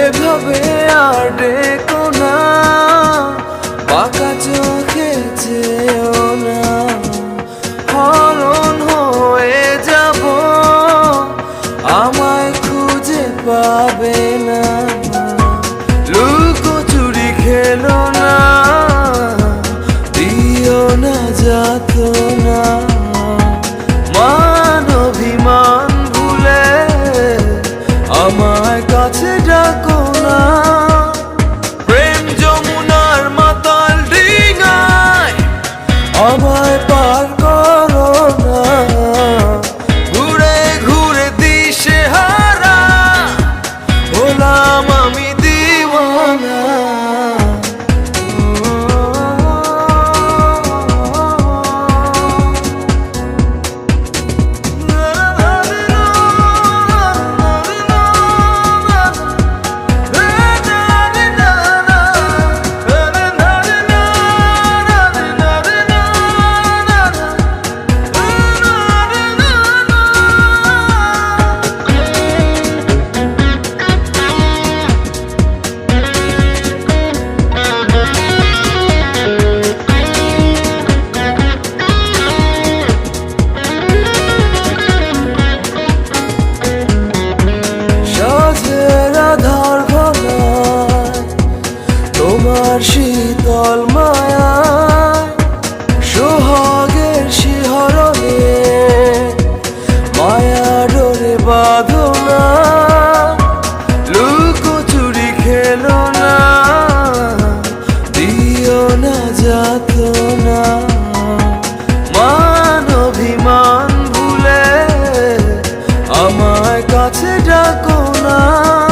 এভাবে আর ডেকো না। আমায় পার কাছে ডাকো না।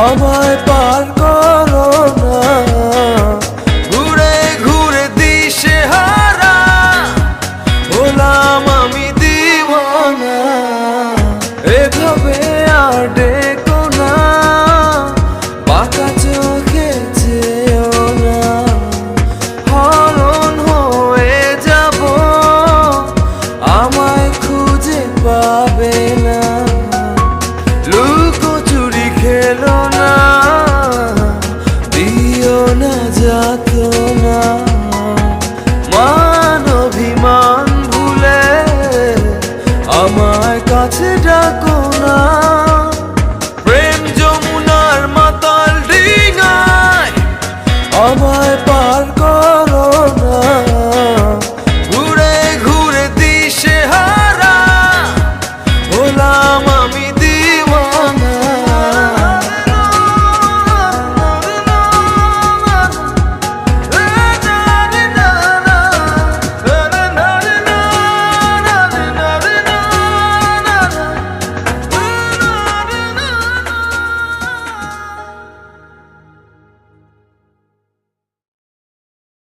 সময় পার